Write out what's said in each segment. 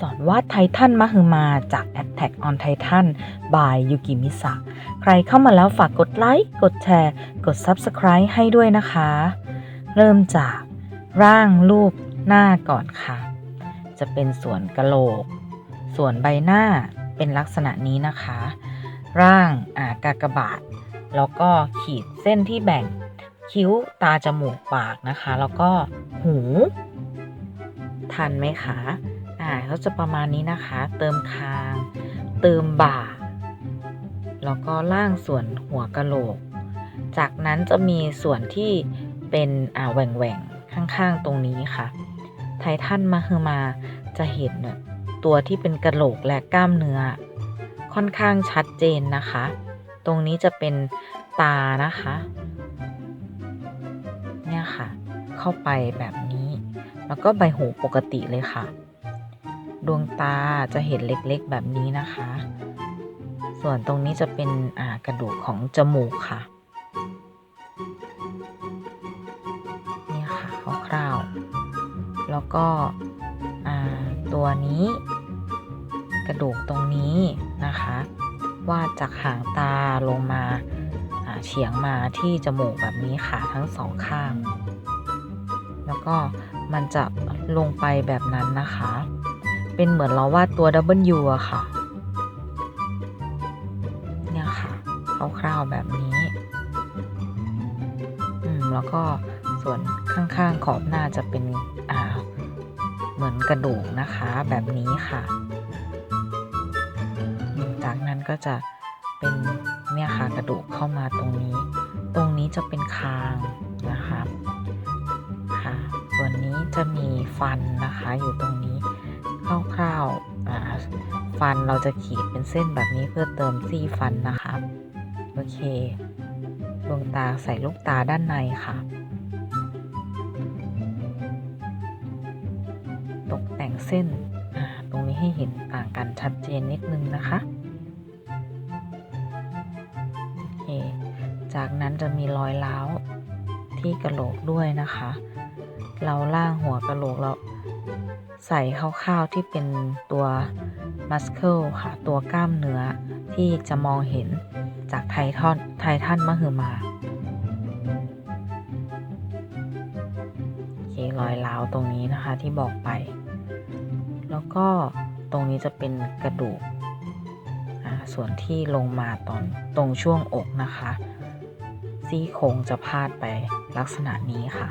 สอนวาดไททันมหึมาจาก Attack on Titan by ยูกิมิสะใครเข้ามาแล้วฝากกดไลค์ กดแชร์ กด Subscribe ให้ด้วยนะคะ เริ่มจากร่างรูปหน้าก่อนค่ะ จะเป็นส่วนกะโหลก ส่วนใบหน้าเป็นลักษณะนี้นะคะ ร่างอากากบาท แล้วก็ขีดเส้นที่แบ่งคิ้วตาจมูกปากนะคะ แล้วก็หู ทันไหมคะ อ่าก็จะประมาณนี้นะคะ เติมคาง เติมบ่า แล้วก็ล่างส่วนหัวกะโหลก จากนั้นจะมีส่วนที่เป็นอ่าแหว่งแหว่งๆข้างๆตรงนี้ค่ะ ไททันมาคือมาจะเห็นเนี่ยตัวที่เป็นกะโหลกและกล้ามเนื้อ ค่อนข้างชัดเจนนะคะ ตรงนี้จะเป็นตานะคะ เนี่ยค่ะ เข้าไปแบบนี้ แล้วก็ใบหูปกติเลยค่ะ ดวงตาจะเห็นเล็กๆแบบนี้นะคะ ส่วนตรงนี้จะเป็นกระดูกของจมูกค่ะเนี่ยค่ะคร่าวๆแล้วก็ตัวนี้ กระดูกตรงนี้นะคะ วาดจากหางตาลงมาเฉียงมาที่จมูกแบบนี้ค่ะทั้งสองข้าง แล้วก็มันจะลงไปแบบนั้นนะคะ เป็นเหมือนเราวาดตัว W อะค่ะ เนี่ยค่ะคร่าวๆแบบนี้ อืม แล้วก็ส่วนข้างๆขอบหน้าจะเป็น อ่า เหมือนกระดูกนะคะ แบบนี้ค่ะ จากนั้นก็จะเป็นเนี่ยค่ะกระดูกเข้ามาตรงนี้ ตรงนี้จะเป็นคางนะคะ ค่ะ ส่วนนี้จะมีฟันนะคะอยู่ตรงนี้ คร่าวๆฟันเราจะขีดเป็นเส้นแบบนี้เพื่อเติมซี่ฟันนะคะ โอเค ดวงตาใส่ลูกตาด้านในค่ะ ตกแต่งเส้นตรงนี้ให้เห็นต่างกันชัดเจนนิดนึงนะคะโอเคจากนั้นจะมีรอยร้าวที่กระโหลกด้วยนะคะ เราล่างหัวกระโหลกเรา ใส่คร่าวๆที่เป็นตัวมัสเคิลค่ะ ตัวกล้ามเนื้อที่จะมองเห็นจากไททอนไททันมหึมาโอเครอยร้าวตรงนี้นะคะที่บอกไป แล้วก็ตรงนี้จะเป็นกระดูกส่วนที่ลงมาตอนตรงช่วงอกนะคะ ซี่โครงจะพาดไปลักษณะนี้ค่ะ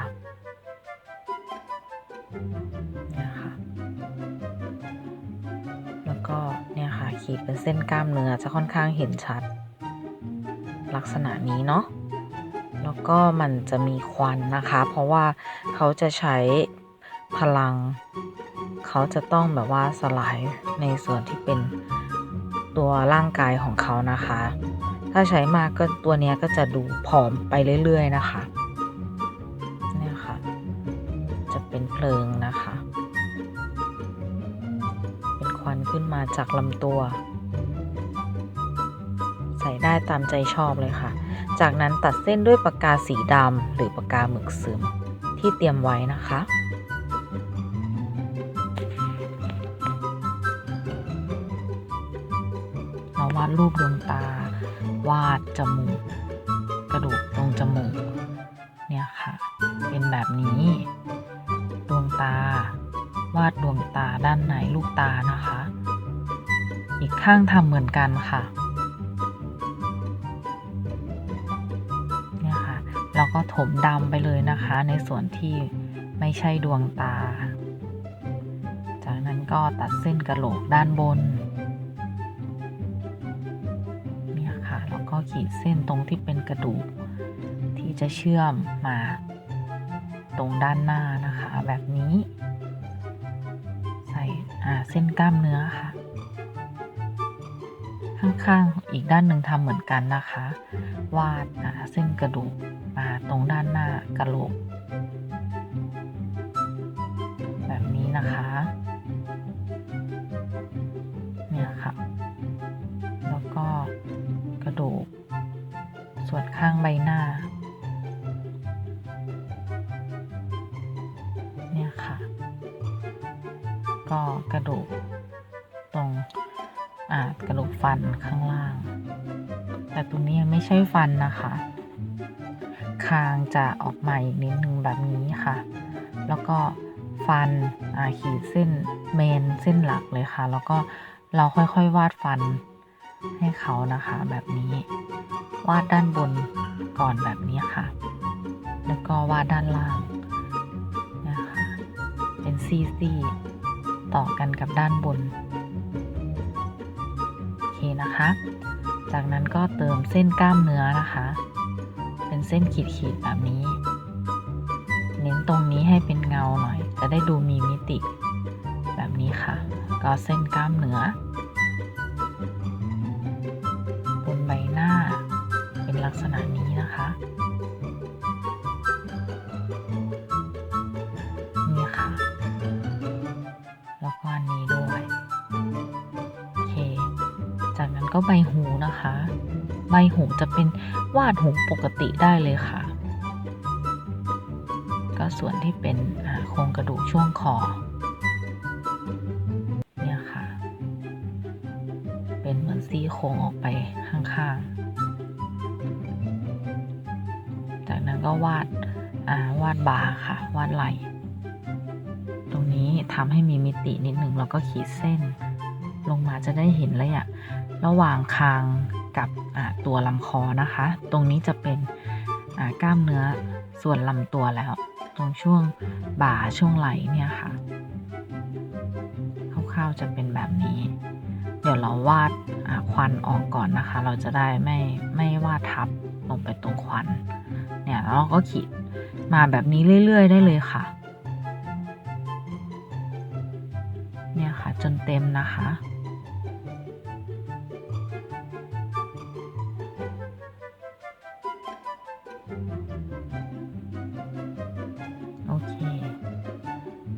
ขีดเป็นเส้นกล้ามเนื้อจะค่อนข้างเห็นชัด ลักษณะนี้เนาะแล้วก็มันจะมีควันนะคะ เพราะว่าเขาจะใช้พลัง เขาจะต้องแบบว่าสลายในส่วนที่เป็นตัวร่างกายของเขานะคะ ถ้าใช้มากก็ตัวเนี้ยก็จะดูผอมไปเรื่อย ๆ นะคะ จากลำตัว ใส่ได้ตามใจชอบเลยค่ะ จากนั้นตัดเส้นด้วยปากกาสีดำหรือปากกาหมึกซึมที่เตรียมไว้นะคะเราวาดรูปดวงตา วาดจมูก กระดูกตรงจมูก เนี่ยค่ะ เป็นแบบนี้ ดวงตา วาดดวงตาด้านในลูกตานะคะ อีกข้างทำเหมือนกันค่ะเนี่ยค่ะแล้วก็ถมดำไปเลยนะคะ ในส่วนที่ไม่ใช่ดวงตา จากนั้นก็ตัดเส้นกระโหลกด้านบนเนี่ยค่ะแล้วก็ขีดเส้นตรงที่เป็นกระดูก ที่จะเชื่อมมาตรงด้านหน้านะคะแบบนี้ ใส่เส้นกล้ามเนื้อค่ะ ข้างๆ อีกด้านหนึ่งทำเหมือนกันนะคะ วาดอ่าเส้นกระดูกมาตรงด้านหน้ากระโหลก แบบนี้นะคะ เนี่ยค่ะ แล้วก็กระดูก ส่วนข้างใบหน้า เนี่ยค่ะ ก็กระดูก ฟันข้างล่าง แต่ตรงนี้ยังไม่ใช่ฟันนะคะ คางจะออกมาอีกนิดนึงแบบนี้ค่ะ แล้วก็ฟันอาขีดเส้นเมนเส้นหลักเลยค่ะ แล้วก็เราค่อยๆวาดฟันให้เขานะคะแบบนี้ วาดด้านบนก่อนแบบนี้ค่ะ แล้วก็วาดด้านล่างนะคะเป็นซี่ๆต่อกันกับด้านบน นะคะ จากนั้นก็เติมเส้นกล้ามเนื้อนะคะ เป็นเส้นขีดๆแบบนี้ เน้นตรงนี้ให้เป็นเงาหน่อย จะได้ดูมีมิติ แบบนี้ค่ะ ก็เส้นกล้ามเนื้อบนใบหน้า เป็นลักษณะนี้นะคะ ก็ใบหูนะคะ ใบหูจะเป็นวาดหูปกติได้เลยค่ะ ก็ส่วนที่เป็นโครงกระดูกช่วงคอเนี่ยค่ะ เป็นเหมือนซี่โครงออกไปข้างๆ จากนั้นก็วาดาวาดบ่าค่ะ วาดไหล่ตรงนี้ทำให้มีมิตินิดหนึ่งแล้วก็ขีดเส้นลงมาจะได้เห็นเลยอะ ระหว่างคางกับตัวลำคอนะคะ ตรงนี้จะเป็นกล้ามเนื้อส่วนลำตัวแล้ว ตรงช่วงบ่าช่วงไหล่เนี่ยค่ะคร่าวๆจะเป็นแบบนี้ เดี๋ยวเราวาดควันออกก่อนนะคะ เราจะได้ไม่ไม่วาดทับลงไปตรงควัน เนี่ยแล้วเราก็ขีดมาแบบนี้เรื่อย ๆ ได้เลยค่ะ เนี่ยค่ะจนเต็มนะคะ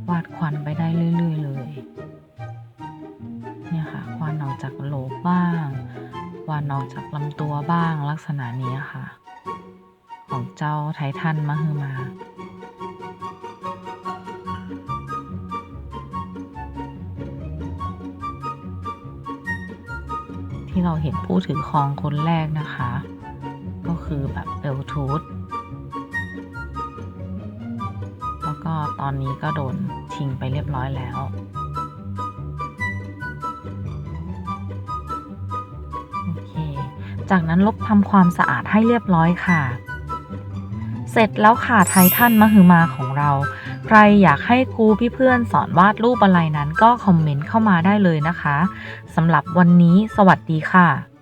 วาดควันไปได้เรื่อยๆเลยเนี่ยค่ะควันออกจากโหลกบ้างควันออกจากลำตัวบ้างลักษณะนี้ค่ะ ของเจ้าไททันมหึมาที่เราเห็นผู้ถือครองคนแรกนะคะ ก็คือแบบเบลทูธ ก็ตอนนี้ก็โดนทิ้งไปเรียบร้อยแล้ว โอเค จากนั้นลบทำความสะอาดให้เรียบร้อยค่ะ เสร็จแล้วค่ะไททันมหึมาของเรา ใครอยากให้ครูพี่เพื่อนสอนวาดรูปอะไรนั้นก็คอมเมนต์เข้ามาได้เลยนะคะสำหรับวันนี้สวัสดีค่ะ